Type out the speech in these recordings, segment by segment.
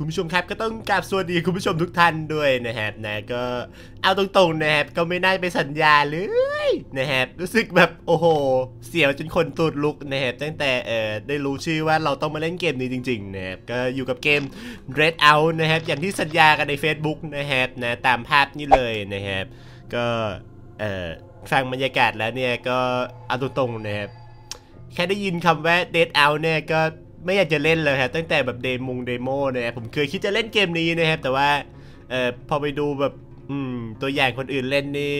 คุณผู้ชมครับก็ต้องกราบสวัสดีคุณผู้ชมทุกท่านด้วยนะครับนะก็เอาตรงๆนะครับก็ไม่น่าไปสัญญาเลยนะครับรู้สึกแบบโอ้โห เสียวจนคนตูดลุกนะครับตั้งแต่เอ่อได้รู้ชื่อว่าเราต้องมาเล่นเกมนี้จริงๆนะครับก็อยู่กับเกม Red Out นะครับอย่างที่สัญญากันใน Facebook นะครับนะตามภาพนี้เลยนะครับก็เอ่อฟังบรรยากาศแล้วเนี่ยก็เอาตรงๆนะครับแค่ได้ยินคำว่า Dead Out เนี่ยก็ ไม่อยากจะเล่นเลยครับตั้งแต่แบบเดมงเดโมเนี่ยผมเคยคิดจะเล่นเกมนี้นะครับแต่ว่าเอ่อพอไปดูแบบอืมตัวอย่างคนอื่นเล่นนี่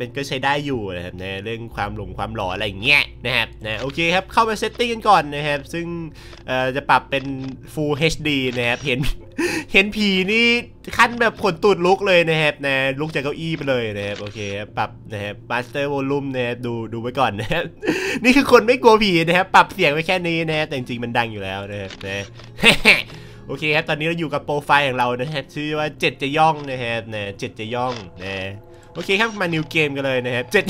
มันก็ใช้ได้อยู่นะครับนะเรื่องความหลงความหล่ออะไรอย่างเงี้ยนะครับนะโอเคครับเข้าไปเซตติ้งกันก่อนนะครับซึ่งเอ่อจะปรับเป็น Full HD นะครับเห็น เห็นผีนี่ขั้นแบบขนตูดลุกเลยนะครับนะลุกจากเก้าอี้ไปเลยนะครับโอเคครับปรับนะครับ Master Volume นะครับดูดูไว้ก่อนนะครับนี่คือคนไม่กลัวผีนะครับปรับเสียงไว้แค่นี้นะครับแต่จริงๆมันดังอยู่แล้วนะครับนะโอเคครับตอนนี้เราอยู่กับโปรไฟล์ของเรานะครับชื่อว่าเจ็ดจะย่องนะครับนะเจ็ดจะย่องนะโอเคครับมานิวเกมกันเลยนะครับเจ็ด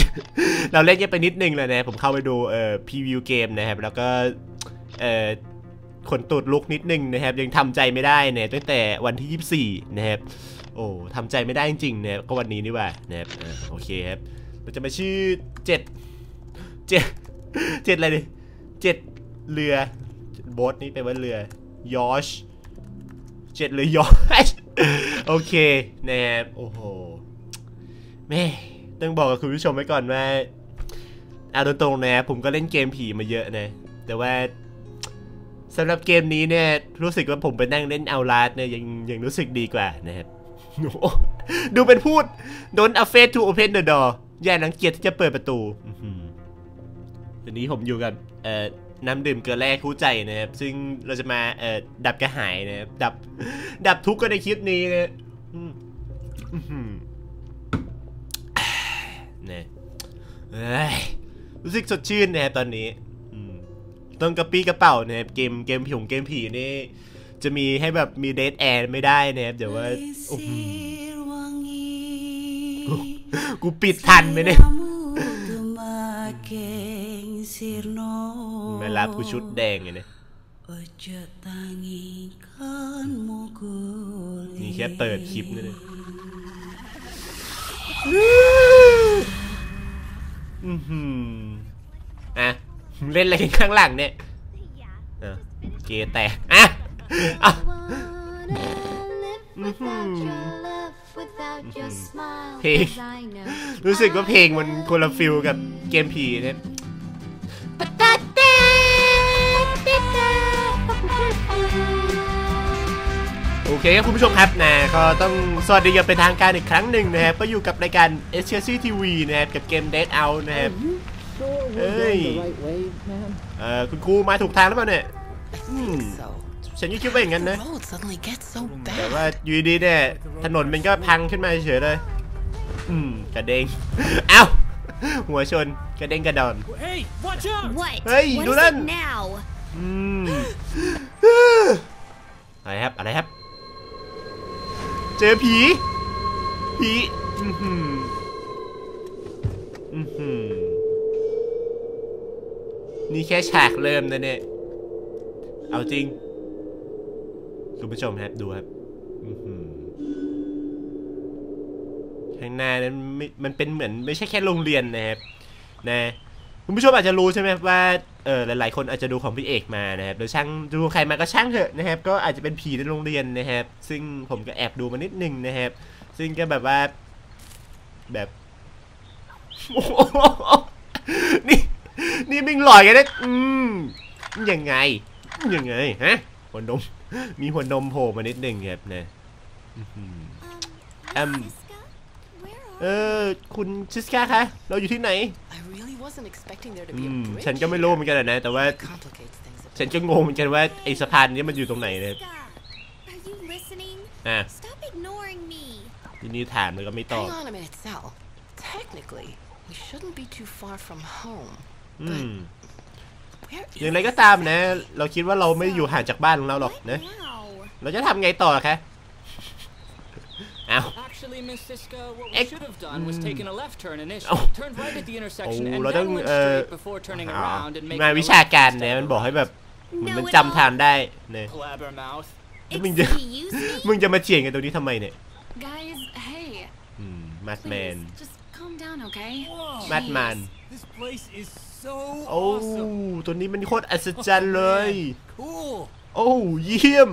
เราเล่นกันไปนิดนึงเลยนะผมเข้าไปดูเอ่อพรีวิวเกมนะครับแล้วก็เอ่อ ขนตูดลุกนิดนึงนะครับ ยังทำใจไม่ได้เนี่ยตั้งแต่วันที่ 24 นะครับ โอ้ทำใจไม่ได้จริงๆนะครับก็วันนี้นี่ว่านะครับอโอเคครับเราจะมาชื่อเจ็ดเจ็ดเจ็ดอะไรดิเจ็ดเรือโบ๊ทนี่แปลว่าเรือยอชเจ็ดเรือยอชโอเคนะครับโอ้โหแม่ต้องบอกกับคุณผู้ชมไว้ก่อนว่าเอาตรงๆนะผมก็เล่นเกมผีมาเยอะนะ แต่ว่า สำหรับเกมนี้เนี่ยรู้สึกว่าผมไปนั่งเล่นเอาลาสเนี่ยยังยังรู้สึกดีกว่านะครับดูเป็นพูด Don't afraid to open the door อย่านังเกียจที่จะเปิดประตูอื้อหือทีนี้ผมอยู่กับเอ่อน้ำดื่มเกลือแร่คู่ใจนะครับ ซึ่งเราจะมาเอ่อดับกระหายนะครับ ดับ ดับทุกข์กันในคลิปนี้นะอืมอื้อหือเนี่ยเอ้ยรู้สึกสดชื่นนะครับตอนนี้ ต้องกระปี้กระเป๋าเนะครับเกมเกมผีงเกมผีนี่จะมีให้แบบมีเดทแอร์ไม่ได้นะครับเดี๋ยวว่ากูปิดทันไหมเนี่ยไม่รับกูชุดแดงไงเนี่ยนี่แค่เปิดคลิปนี่เลยอือหืออะ เล่นอะไรกันข้างหลังเนี่ยอะเกย์แตกอะอะเพลงรู้สึกว่าเพลงมันคนละฟิลกับเกมผีเนี่ยโอเคครับคุณผู้ชมครับนะก็ต้องสวัสดีกันเป็นทางการอีกครั้งหนึ่งนะครับก็อยู่กับรายการ s c c TV นะครับกับเกม Dead Out นะครับ Hey. Hey. Right way, man. เอ่อคุณครูมาถูกทางแล้วเปล่าเนี่ย think so. ฉันก็คิดว่าอย่างนั้น The นะ road suddenly gets so แต่ bad. ว่าอยู่ดีๆเนี่ยถนนมันก็พังขึ้นมาเฉยๆเลย อืมกระเด้งเอ้าหัวชนกระเด้งกระดอน Hey, watch out! What? Hey, what do is that. it now? อืมอะไรครับ อะไรครับ เจอผี ผี อือหืออือหือ นี่แค่ฉากเริ่มนะเนี่ย เอาจริง คุณผู้ชมครับดูครับข้างหน้านั้นมันเป็นเหมือนไม่ใช่แค่โรงเรียนนะครับ นะคุณผู้ชมอาจจะรู้ใช่ไหมว่าเออหลายๆ คนอาจจะดูของพี่เอกมานะครับหรือช่างดูใครมาก็ช่างเถอะนะครับ ก็อาจจะเป็นผีในโรงเรียนนะครับ ซึ่งผมก็แอบดูมานิดนึงนะครับ ซึ่งก็แบบว่าแบบนี่ นี่มิงหลอยกันนะอืม ยังไง ยังไง ฮะ หัวนม มีหัวนมโผล่มานิดนึงครับนะอื้อหือ Um, Siska? Where เอ are อคุณชิสกาคะ เราอยู่ที่ไหน I really wasn't expecting there to อื be a ม bridge. ฉันก็ไม่รู้เหมือนกันอะนะแต่ว่า It complicates things a ฉัน bit. ก็งงเหมือนกันว่าไอ้สะพานนี้มันอยู่ตรงไหนเนี่ย Siska? Are you listening? อะ Stop ignoring me. ทีนี้ถามแล้วก็ไม่ตอบ Hang on a minute, Sal. Technically, we shouldn't be too far from home. อืม Where อย่าง is ไรก็ตามนะ เราคิดว่าเราไม่อยู่ห่างจากบ้านของเราหรอก What นะ now? เราจะทำไงต่อคะเอา Actually, Miss Siska, what we Ex- should have done was taken a left turn initially, Oh. turned right at the intersection, Oh, and เรา then ต้อง went เอ่อ straight before turning อ่า around and making งาน a วิชา left การ instead เนี่ย of มัน a บอกให้ right. แบบเหมือนมัน No, it จำทางได้เนี่ย Blabbermouth. แล้วมึงจะ Excuse me? มึงจะมาเฉียงกันตรงนี้ทำไมเนี่ย Guys, hey, อืมมัดแมน please, just calm down, okay? Whoa. มัดมัน This place is so โอ้ awesome. ตัวนี้มันโคตรอัศจรรย์เลย Cool. โอ้เยี่ยม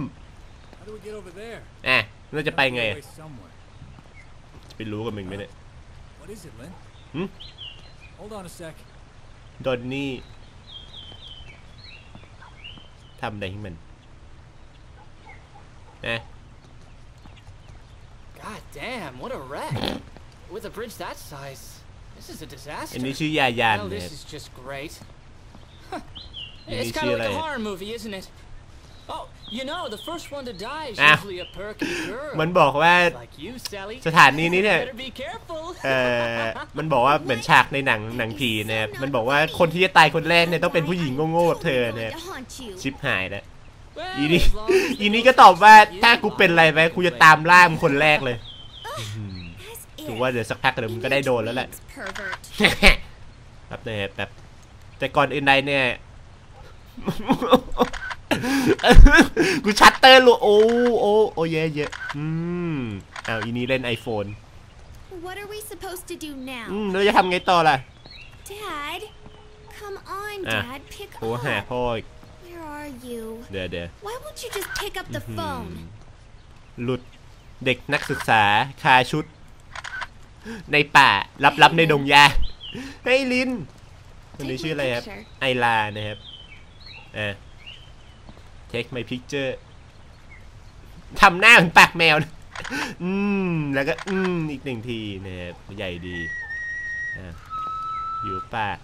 How do we get over there? อะเราจะไปไง Gotta อะ go away somewhere. จะไปรู้กับมึงไหมเนี่ย What is it, Lynn? Hmm? Hold on a sec. ดอนนี่ทำอะไรให้มันนะ God damn, what a wreck. With a bridge that size, this is a อั disaster. นนี้ชื่อยายาน Well, นะ this is just great. Huh. You It's need kind of to like a like- horror movie, isn't it? Oh, you know, the first one to die is Ah. usually a perky girl. มันบอกว่า Like you, Sally. สถานีนี้เนี่ย Better be careful. เอ่อมันบอกว่าเหมือนฉากในหนังหนังผีนะครับ มันบอกว่าคนที่จะตายคนแรกเนี่ยต้องเป็นผู้หญิงโง่ๆแบบเธอ Totally นะครับ going to haunt you. ชิปหายแล้ว Well, อีนี่ as long as they อีนี่ don't ก็ตอบว่า suspect you, ถ้ากูเป็นอะไรไปกูจะตามล่ามึงคนแรกเลย As ถื if อว่าเดี๋ยวสักพักเดี๋ยวมึงก็ได้โดนแล้วแหละ pervert. ครับเนี่ยแบบแต่ก่อนอื่นใดเนี่ยกูชัตเตอร์ลูกโอ้โอ้โอ้เยอะเยอะอืมอ้าวอีนี้เล่น iPhone What are we supposed to do อืม now? แล้วจะทำไงต่อล่ะ Dad? Come on, Ah. Dad. Pick โทรหา up. พ่ออีก Where are you? เดี๋ยวเดี๋ยว Why won't you just pick up the Hmm. phone? หลุดเด็กนักศึกษาคาชุด ในป่าลับๆในดงยาเฮ้ยลินคนนี้ชื่ออะไรครับ ไอลานะครับอะ take my picture ทำหน้าเหมือนปากแมวนะอืม แล้วก็ อืม อีกหนึ่งทีนะครับใหญ่ดี อะผิวปาก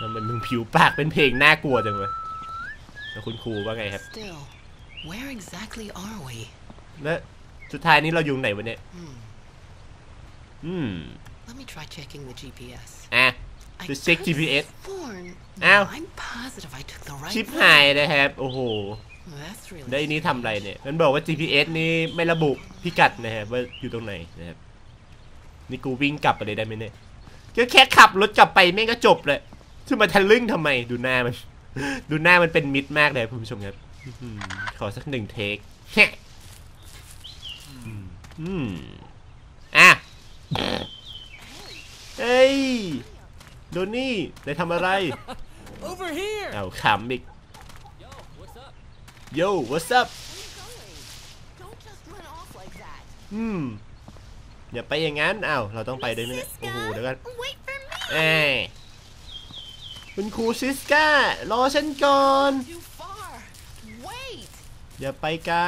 ทำไมมึงผิวปากเป็นเพลงน่ากลัวจังเลยแล้วคุณครูว่าไงครับ Still, where exactly are we? แล้ว สุดท้ายนี้เราอยู่ไหนวะเนี่ย Hmm. อืม Let me try checking the GPS. อะ I Just check could've GPS. sworn- Ow. No, I'm positive I took the right ชิป route. หายนะครับ โอ้โห That's really ได้วอันนี้ทำอะไรเนี่ย มันบอกว่า GPS นี่ไม่ระบุพิกัดนะครับว่าอยู่ตรงไหนนะครับ นี่กูวิ่งกลับไปเลยได้ไหมเนี่ยก็แค่ขับรถกลับไปแม่งก็จบเลยจะมาทะลึ่งทำไมดูหน้ามัน ดูหน้ามันเป็นมิตรมากเลยคุณผู้ชมครับอื้อหือขอสักหนึ่งเทคแฮะ อืมอืมอะเอ้ยโดนี่ได้ทำอะไร Over here. เอาขำอีก Yo, what's up? Yo what's up Don't just run off like that. อืมอย่าไปอย่างนั้นอ้าวเราต้องไปด้วยไหมเนี่ยโอ้โหเดี๋ยวกัน Siska, wait for me. เอ้ยคุณครูซิสก้ารอฉันก่อน Too far. Wait. อย่าไปไกล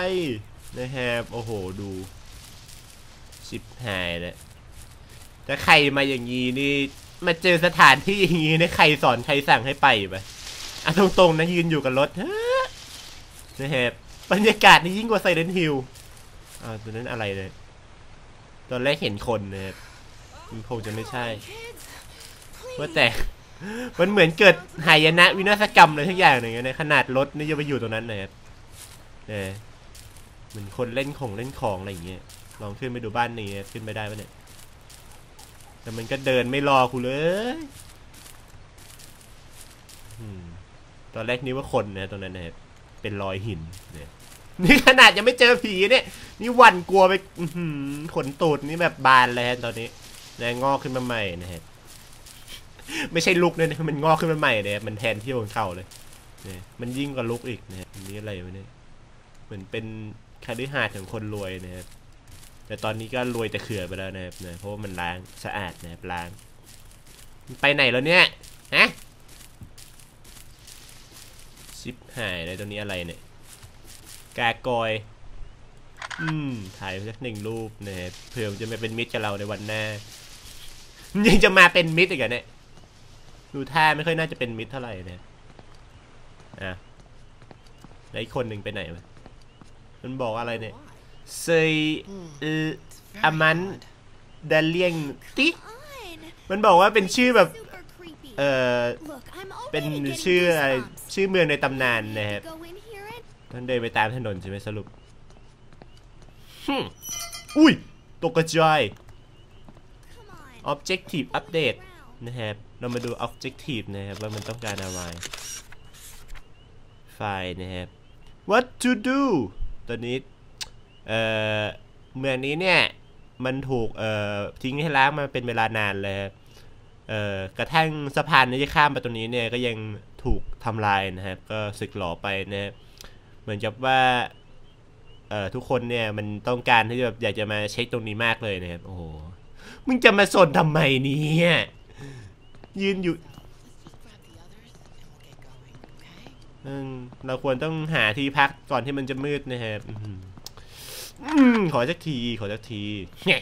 นะครับโอ้โห ดู ชิบหายเลยถ้าใครมาอย่างนี้นี่มาเจอสถานที่อย่างนี้นี่ใครสอนใครสั่งให้ไปไปอะตรงๆนะยืนอยู่กับรถเฮ้อนะครับบรรยากาศนี่ยิ่งกว่าไซเรนฮิลอ่าวตัวนั้นอะไรเลย ตอนแรกเห็นคนนะครับมันคงจะไม่ใช่ว่าแต่ มันเหมือนเกิดหายนะวินาศกรรมอะไรทั้งอย่างหนึ่งนขนาดรถนี่จะไปอยู่ตรงนั้นนะครับเออเหมือนคนเล่นของเล่นของอะไรอย่างเงี้ย ลองขึ้นไปดูบ้านนี้ขึ้นไปได้ปะเนี่ย แต่มันก็เดินไม่รอกูเลยตอนแรกนึกว่าคนนะตรงนั้นนะครับเป็นรอยหินเนี่ยนี่ขนาดยังไม่เจอผีเนี่ย นี่หวั่นกลัวไปขนตูดนี่แบบบานเลยฮะตอนนี้นะงอกขึ้นมาใหม่นะฮะไม่ใช่ลุกเลยนะมันงอกขึ้นมาใหม่เนี่ยมันแทนที่ของเก่าเลยเนี่ยมันยิ่งกว่าลุกอีกนะอันนี้อะไรวะเนี่ยเหมือนเป็นคาลิฮาสน์ของคนรวยนะครับ แต่ตอนนี้ก็รวยแต่เขื่อไปแล้วนะครับนะเพราะว่ามันล้างสะอาดนะครับล้างมันไปไหนแล้วเนี่ยฮะชิปหายเลยตัวนี้อะไรเนี่ยกากอยอืมถ่ายสักหนึ่งรูปนะครับเผื่อมันจะมาเป็นมิตรกับเราในวันหน้ายังจะมาเป็นมิตรอีกเหรอเนี่ยดูท่าไม่ค่อยน่าจะเป็นมิตรเท่าไหร่เนี่ยอะแล้วอีกคนหนึ่งไปไหนมันบอกอะไรเนี่ย เซยเออ Very Aman odd. ดาเลียงติ On. มันบอกว่าเป็นชื่อแบบ Super creepy. เออ Look, I'm เป็น already getting ชื่ออะไร goosebumps. ชื่อเมืองในตำนาน Need นะครับ to go in here and ท่านเดินไปตามถนนใช่ไหมสรุปฮึมอุ้ย ตกกระจาย come on. objective update Around. นะครับ เรามาดู objective นะครับ ว่ามันต้องการอะไรไฟล์นะครับ what to do ตอนนี้ เอ่อเมืองนี้เนี่ยมันถูกเอ่อทิ้งให้ล้างมาเป็นเวลานานเลยครับเอ่อกระทั่งสะพานที่จะข้ามไปตรงนี้เนี่ยก็ยังถูกทำลายนะครับก็สึกหลอไปนะครับเหมือนกับว่าเอ่อทุกคนเนี่ยมันต้องการที่จะแบบอยากจะมาเช็คตรงนี้มากเลยนะครับโอ้โหมึงจะมาสนทำไมเนี่ยยืนอยู่ Let's just grab the others and we'll get going, okay? อืมเราควรต้องหาที่พักก่อนที่มันจะมืดนะครับอืมอืม ขอสักที ขอสักทีไง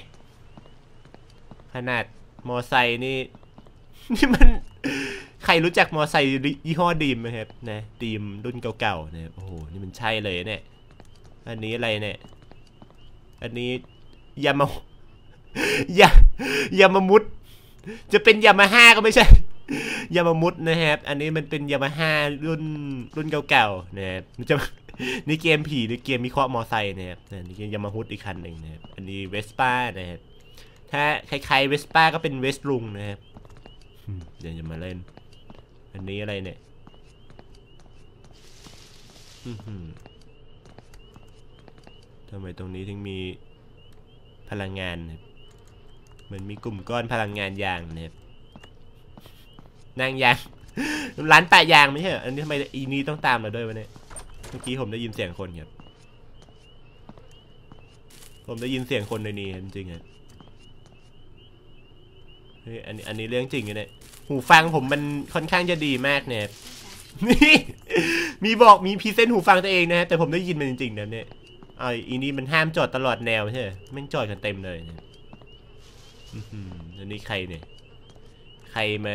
ขนาดมอไซค์นี่ นี่มัน ใครรู้จักมอไซค์ยี่ห้อดีมไหมครับนะดีมรุ่นเก่าๆนะครับโอ้โห นี่มันใช่เลยเนี่ย อันนี้อะไรเนี่ย อันนี้ยามายายามามุด จะเป็นยามาฮ่าก็ไม่ใช่ยามามุดนะครับ อันนี้มันเป็นยามาฮ่ารุ่นรุ่นเก่าๆนะครับมันจะ นี่เกมผีหรือเกมวิเคราะห์มอไซค์นะครับนะนี่ยามาฮุดอีกคันหนึ่งนะครับอันนี้เวสป้านะครับถ้าคล้ายๆเวสป้าก็เป็นเวสลุงนะครับอืมเดี๋ยวจะมาเล่น อันนี้อะไรเนี่ยอื้อหือทำไมตรงนี้ถึงมีพลังงานนะครับเหมือนมีกลุ่มก้อนพลังงานยางนะครับนางยาง ร้านแปะยางไม่ใช่เหรออันนี้ทำไมอีนี้ต้องตามมาด้วยวะเนี่ย เมื่อกี้ผมได้ยินเสียงคนครับ ผมได้ยินเสียงคนในนี้จริงๆครับเฮ้ยอันนี้อันนี้เรื่องจริงเนี่ย หูฟังผมมันค่อนข้างจะดีมากเนี่ยนี่มีบอกมีพรีเซนต์หูฟังตัวเองนะฮะแต่ผมได้ยินมันจริงๆนะเนี่ยไอ้อีนี้มันห้ามจอดตลอดแนวใช่ไหมแม่จอดกันเต็มเลยเนี่ยอื้อหืออันนี้ใครเนี่ย ใครมา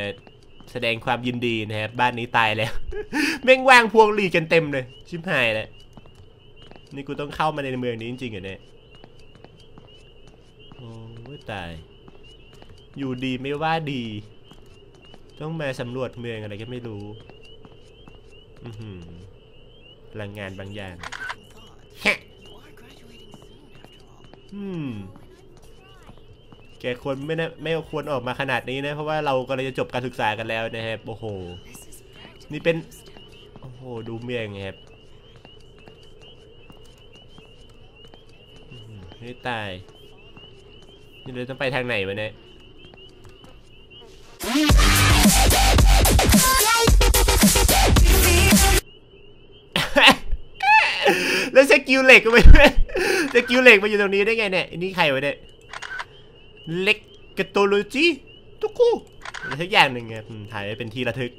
แสดงความยินดีนะครับบ้านนี้ตายแล้ว แม่งวางพวงหลีกันเต็มเลย ชิบหายแล้วนี่กูต้องเข้ามาในเมืองนี้จริงๆเหรอเนี่ยโอ้ยตาย อยู่ดีไม่ว่าดี ต้องมาสำรวจเมืองอะไรก็ไม่รู้พลังงานบางอย่างฮึ You are graduating soon, after all. อืม แกควรไม่น่าไม่ควรออกมาขนาดนี้นะ เพราะว่าเรากำลังจะจบการศึกษากันแล้วนะครับ โอ้โห นี่เป็น โอ้โห ดูเมียงครับนี่ตาย นี่เราต้องไปทางไหนวะเนี่ยแล้วสกิลเหล็กก็ไม่สกิลเหล็กมาอยู่ตรงนี้ได้ไงเนี่ยนนี้ใครวะเนี่ย เล็กกโตโลจีทุกคู่อะไรสักอย่างหนึ่งครับอืมถ่ายไว้เป็นที่ระทึก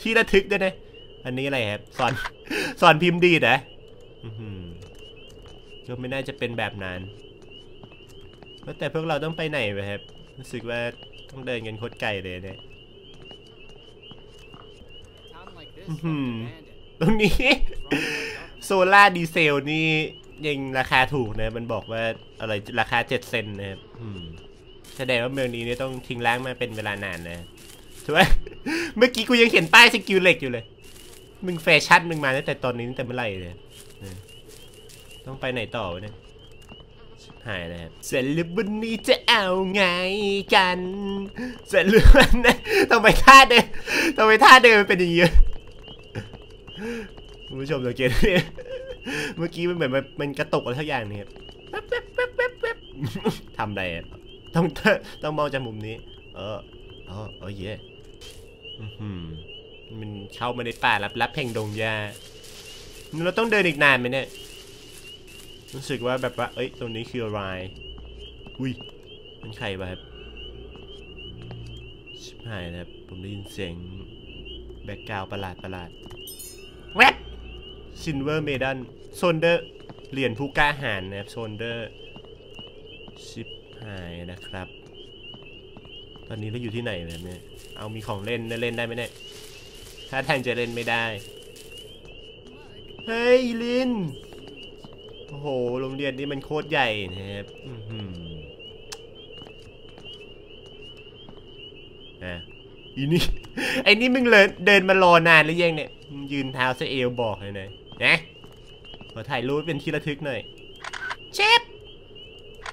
ที่ระทึกด้วยนะ อันนี้อะไรครับสอนสอนพิมพ์ดีดนะอื้อหือก็ไม่น่าจะเป็นแบบนั้นแล้วแต่พวกเราต้องไปไหนวะครับรู้สึกว่าต้องเดินกันโคตรไกลเลยเนี่ย Town like this, Mhm. left abandoned. ตรงนี้ What's wrong with our government? โซล่าดีเซลนี่ ยังราคาถูกนะ มันบอกว่าอะไรราคาเจ็ดเซนนะครับอืมแสดงว่าเมืองนี้เนี่ยต้องทิ้งล้างมาเป็นเวลานานนะถูกไหมเมื่อกี้กูยังเห็นป้ายสกิลเหล็กอยู่เลย มึงแฟชั่นมึงมาตั้งแต่ตอนนี้ตั้งแต่เมื่อไหร่เลยเออต้องไปไหนต่อวะเนี่ยชิบหายแล้วครับเสร็จแล้ววันนี้จะเอาไงกัน เสร็จแล้ววันนี้ต้องไปท่าเดินต้องไปท่าเดินมันเป็นอย่างนี้คุณผู้ชมสังเกตดิ เมื่อกี้มันเหมือนมันกระตุกอะไรสักอย่างเนี่ยแป๊บทำอะไรต้องต้องมองจากมุมนี้ เออเออเออเย่อื้อหือมันเข้ามาในป่าลับลับแห่งดงหญ้าเราต้องเดินอีกนานไหมเนี่ย รู้สึกว่าแบบว่า เอ้ย ตรงนี้คืออะไร อุ้ย มันใครวะครับ ชิบหายนะครับ ผมได้ยินเสียงแบ็กกราวประหลาดประหลาดแวบซินเวอร์เมดัน โซนเดอร์เหรียญผู้กล้าหาญนะครับโซนเดอร์ชิปหายนะครับ ตอนนี้เราอยู่ที่ไหนแบบเนี้ยเอามีของเล่นเล่นได้ไหมเนี่ยถ้าทางจะเล่นไม่ได้ เฮ้ยลินโอ้โหโรงเรียนนี้มันโคตรใหญ่นะครับอะอีนี่ไอ้นี่มึงเลยเดินมารอนานหรือยังเนี่ยมึงยืนเท้าซะเอวบอกเลยนะนะ อถ่ายรูปเป็นที่ระทึกหน่อยเชฟ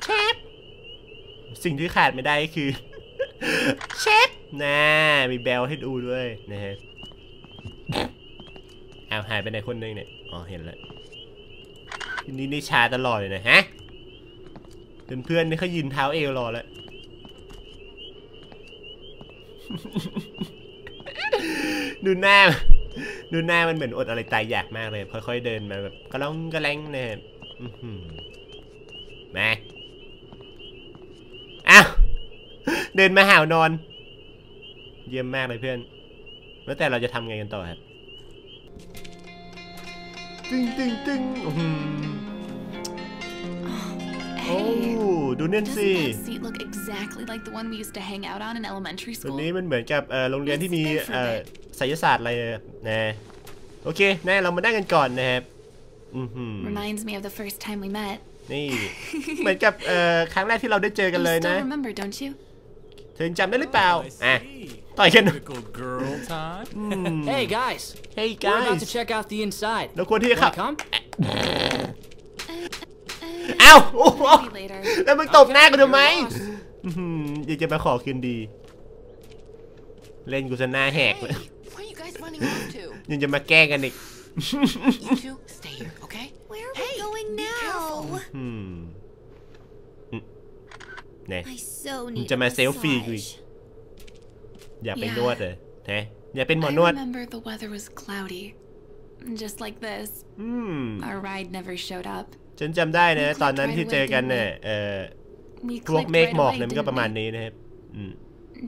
เชฟสิ่งที่ขาดไม่ได้ก็คือเชฟนะมีแบลให้ดูด้วยนะฮะเอาหายไปไหนคนหนึงเนี่ยอ๋อเห็นแล้วทีนี้นี่ชาตลอดเลยนะฮะเพื่อนๆนี่เขายืนเท้าเอวรอแล้วดูหน้า ดูหน้ามันเหมือนอดอะไรตายอยากมากเลย ค่อยๆเดินมาแบบกระล่องกระแลงเนี่ยอื้อหือมาอ้าวเดินมาหาวนอน เยี่ยมมากเลยเพื่อน แล้วแต่เราจะทำไงกันต่อครับตึงตึงตึงอื้อหือโอ้ Hey, ดูนั่น doesn't สิ that seat look exactly like the one we used to hang out on in elementary ตัว school? นี้มันเหมือนกับเอ่อโรงเรียนที่มี Let's go for เอ่อ it. ไสยศาสตร์อะไรนะโอเคแน่เรามาได้กันก่อนนะครับอือหือ Reminds me of the first time we met. นี่เหมือนกับเอ่อครั้งแรกที่เราได้เจอกัน You เลยนะ still remember, don't you? เธอจำได้หรือเปล่า Oh, I อะ see. ต่อยกัน Typical girl time. อืม Hey guys, Hey we're about to guys check out the inside. เราควรที่จะขับ Wanna come? เอ้าโอ้โห Maybe later. แล้วมึงตบหน้ากูทำไม You're lost. อื้อหืออยากจะมาขอคืนดี เล่นกูจะหน้าแหกเลย ยังจะมาแกล้งกันอีก You two, stay here, okay? Where are Hey, we going be now? careful. อืมอืมเนี่ย I so มึง need จะ a มาเซลฟี่กูอีก massage. อยากไป Yeah. นวดเลยแท้อยากเป็นหมอ I นวด remember the weather was cloudy. Just like this. อืม Our ride never showed up. ฉันจำได้นะ We ตอนนั้นที่ clicked เจอ right away, กัน didn't เนี่ยเอ่อ We พวก clicked เมฆ right หมอก away, เนี่ยมันก็ didn't ประมาณ we? นี้นะครับอืม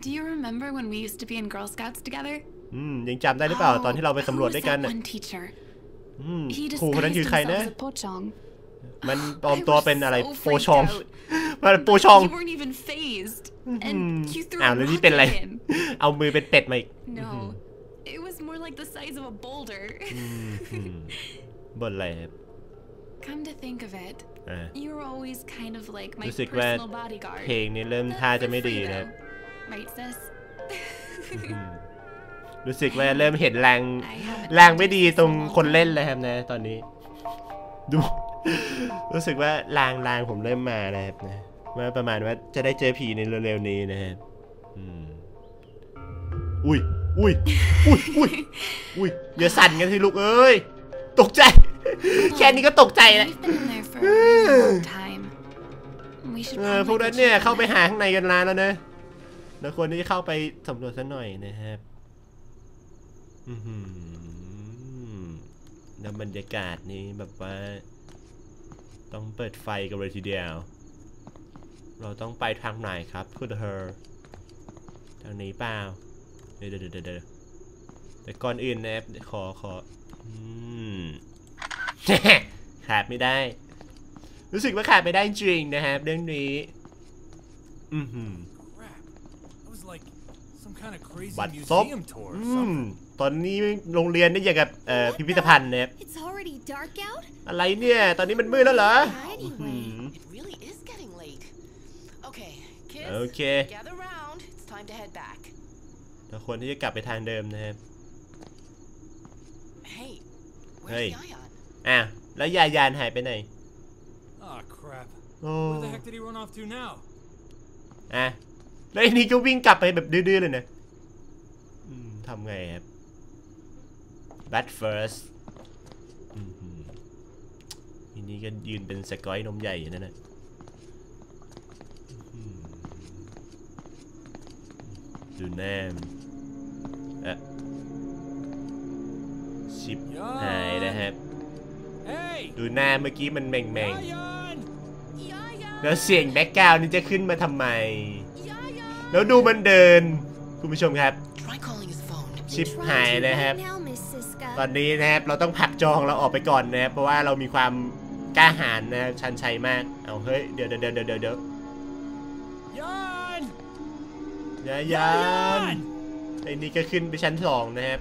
Do you remember when we used to be in Girl Scouts together? อืมยังจำได้หรือเปล่า Oh, ตอนที่เราไปสำรวจ who ด้วย was กัน that น่ะ one teacher? อืม He ครูคนนั้น disguised คือใครนะ himself as a pochong. มันปลอม I ตัว was เป็นอะไร so โปชอง freaked out. มันโปชอง You weren't even phased. Hmm. And you threw อ้าว a แล้วนี่ rock เป็นอะไร at him. เอามือเป็นเป็ดมาอีก No. It was more like the size of a boulder. อืมบนอะไรครับ Come to think of it, อ่า you were always kind of like my รู้สึกว่า personal bodyguard. เพลงนี้เริ่ม Not ท่า for จะไม่ดี free, นะครับ though. Right, sis? อืมรู้สึกว่าเริ่มเห็นแรง I haven't แรงไม่ดี noticed ตรง this คน long เล่น time. เลยครับนะ ตอนนี้ ดู รู้สึกว่าลางลางผมเริ่มมานะครับนะว่าประมาณว่าจะได้เจอผีในเร็วๆนี้นะครับอืมอุ้ยอุ้ยอุ้ยอุ้ยอุ้ยอย่าสั่นกันสิลูกเอ้ยตกใจ แค่นี้ก็ตกใจแล้ว We've been in there for a really long time. We should เออ probably พวกนั้น go เนี่ย check เข้าไป on it. หาข้างในกันนานแล้วนะแล้วควรที่จะเข้าไปสำรวจสักหน่อยนะครับอือหือ แล้วบรรยากาศนี้แบบว่า ต้องเปิดไฟกันเลยทีเดียว เราต้องไปทางไหนครับคุณเธอทางนี้เปล่าเดี๋ยวเดี๋ยวเดี๋ยวเดี๋ยวแต่ก่อนอื่นนะครับเดี๋ยวขอขออืมขาดไม่ได้ รู้สึกว่าขาดไม่ได้จริงนะครับเรื่องนี้อือหือ Crap. That was like some kind of crazy บัตรซบ museum tour or อืม something. ตอนนี้โรงเรียนนี่อย่างกับเอ่อพิพิธภัณฑ์นะครับ It's already dark out? อะไรเนี่ย ตอนนี้มันมืดแล้วเหรอ Anyway. It really is getting late. Okay, kids, โอเค gather round. It's time to head back. เราควรที่จะกลับไปทางเดิมนะครับ Hey, where's Hey. Yayan? อะ แล้วยายานหายไปไหน Ah, crap. โอ้ Where the heck did he run off to now? อะแล้วไอ้นี่ก็วิ่งกลับไปแบบดื้อๆเลยนะอืมทำไงครับ But first อือหือทีนี้ก็ยืนเป็นสกอยนมใหญ่อยู่นั่นนะอื้อหือดูแน่มเอะชิปหายนะครับ Hey! ดูหน้าเมื่อกี้มันแม่ง Yayan! ๆแล้วเสียงแบ็กกราวน์นี่จะขึ้นมาทำไม Yayan! แล้วดูมันเดิน คุณผู้ชมครับ ชิป Trying หาย to นะครับ right now, Miss Siska. ตอนนี้นะครับเราต้องผลักจองเราออกไปก่อนนะครับเพราะว่าเรามีความกล้าหาญนะชันชัยมาก เอาเฮ้ยเดี๋ยวเดี๋ยวเดี๋ยวเดี๋ยวเดี๋ยว Yan! ยายานไอ้นี่ก็ขึ้นไปชั้นสองนะครับ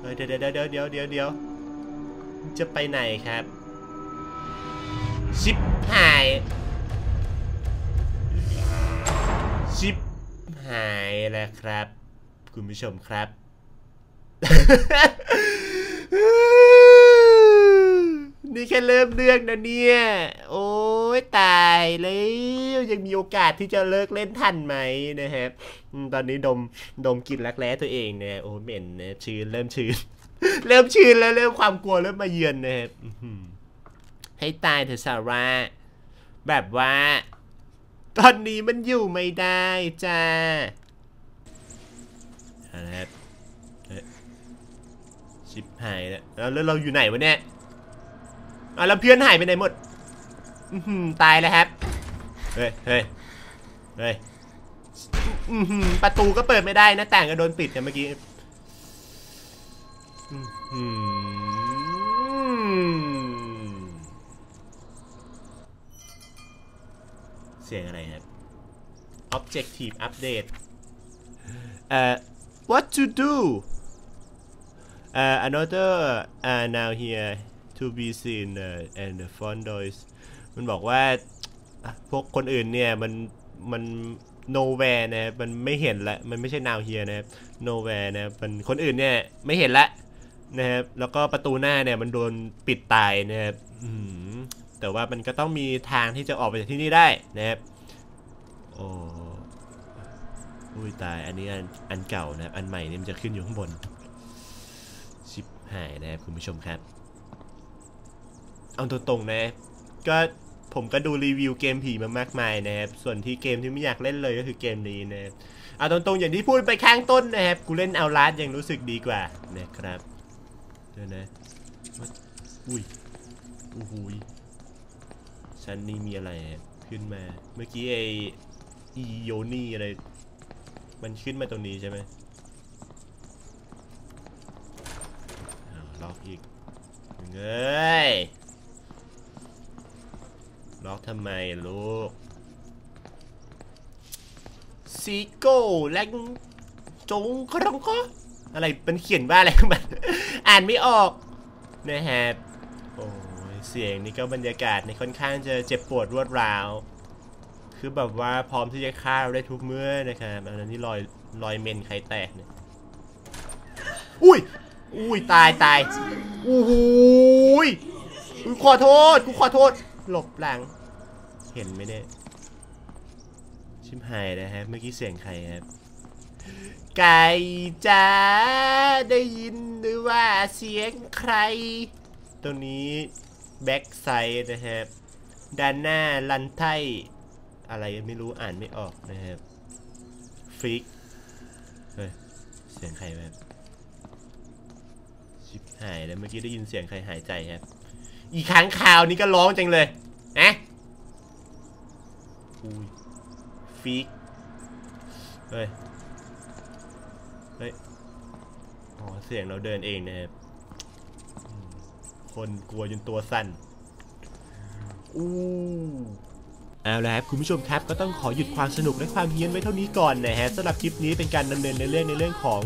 เฮ้ยเดี๋ยวเดี๋ยวเดี๋ยวเดี๋ยวเดี๋ยวเดี๋ยวจะไปไหนครับ ชิปหาย ชิปหายแล้วครับ คุณผู้ชมครับ นี่แค่เริ่มเรื่องนะเนี่ย โอ้ยตายแล้วยังมีโอกาสที่จะเลิกเล่นทันไหมนะครับ ตอนนี้ดมดมกลินรักแร้ตัวเองเนี่ยโอ้เหม็นนะชื้นเริ่มชื้น เริ่มชื้นแล้วเริ่มความกลัวเริ่มมาเยือนนะครับให้ตายเถอะซาร่าแบบว่า ตอนนี้มันอยู่ไม่ได้จ้าเอาละครับเอ๊ะ ชิบหายแล้วแล้วเราอยู่ไหนวะเนี่ยอะแล้วเพื่อนหายไปไหนหมดอืตายแล้วครับ เฮ้ยเฮ้ยเฮ้ยอื้อหือประตูก็เปิดไม่ได้นะต่างก็โดนปิดเนี่ยเมื่อกี้อื้อหือเสียงอะไรครับ Objective Update เอ่อ what to do uh, another uh, now here to be seen uh, and the front doors มันบอกว่าพวกคนอื่นเนี่ยมันมัน nowhere นะครับมันไม่เห็นละมันไม่ใช่ now here นะครับ nowhere นะครับมันคนอื่นเนี่ยไม่เห็นละนะครับแล้วก็ประตูหน้าเนี่ยมันโดนปิดตายนะครับแต่ว่ามันก็ต้องมีทางที่จะออกไปจากที่นี่ได้นะครับโอ้อุ้ยตายอันนี้อันอันเก่านะครับอันใหม่เนี่ยมันจะขึ้นอยู่ข้างบน หายนะครับคุณผู้ชมครับ เอาตรงๆนะ ก็ผมก็ดูรีวิวเกมผีมามากมายนะครับ ส่วนที่เกมที่ไม่อยากเล่นเลยก็คือเกมนี้นะครับเอาตรงๆอย่างที่พูดไปข้างต้นนะครับ กูเล่นเอาลาสยังรู้สึกดีกว่านะครับเดี๋ยวนะ อุ้ยอู้หูยชั้นนี้มีอะไรขึ้นมา เมื่อกี้ไออีโยนี่อะไร มันขึ้นมาตรงนี้ใช่ไหมอ้าว ล็อกอีกเอ้ยล็อกทำไมลูกซีโก้แลงจงครองก็อะไรเป็นเขียนว่าอะไรมัน อ่านไม่ออกนะฮะโอ้ยเสียงนี่ก็บรรยากาศในค่อนข้างจะเจ็บปวดรวดร้าว คือแบบว่าพร้อมที่จะฆ่าเราได้ทุกเมื่อนะครับอันนั้รอยรอยเมนใครแตกเนี่ยอุ้ย อุ้ยตายตายอู้หูยกูขอโทษกูขอโทษ หลบหลัง เห็นไหมเนี่ย ชิมหายนะฮะเมื่อกี้เสียงใครครับไก่จ้าได้ยินหรือว่าเสียงใครตรงนี้แบ็กไซด์นะครับด้านหน้าลันไทอะไรไม่รู้อ่านไม่ออกนะครับฟิกเฮ้ยเสียงใครแบบ หายแล้วเมื่อกี้ได้ยินเสียงใครหายใจครับ อีค้างคาวนี้ก็ร้องจังเลยนะอุ้ยฟิกเฮ้ย เฮ้ย อ๋อ เสียงเราเดินเองนะครับ คนกลัวจนตัวสั่นอู้ เอาละครับคุณผู้ชมครับก็ต้องขอหยุดความสนุกและความเฮี้ยนไว้เท่านี้ก่อนนะฮะสำหรับคลิปนี้เป็นการดำเนินในเรื่องในเรื่องของ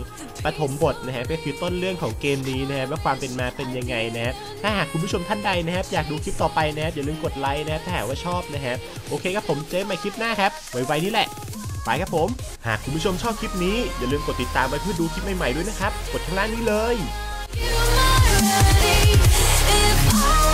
ปฐมบทนะฮะก็คือต้นเรื่องของเกมนี้นะฮะว่าความเป็นมาเป็นยังไงนะฮะถ้าหากคุณผู้ชมท่านใดนะครับอยากดูคลิปต่อไปนะครับอย่าลืมกดไลค์นะครับถ้าหากว่าชอบนะฮะโอเคครับผมเจอกันใหม่คลิปหน้าครับไวๆนี่แหละไปครับผม หากคุณผู้ชมชอบคลิปนี้อย่าลืมกดติดตามไว้เพื่อดูคลิปใหม่ๆด้วยนะครับ กดข้างล่างนี้เลย If I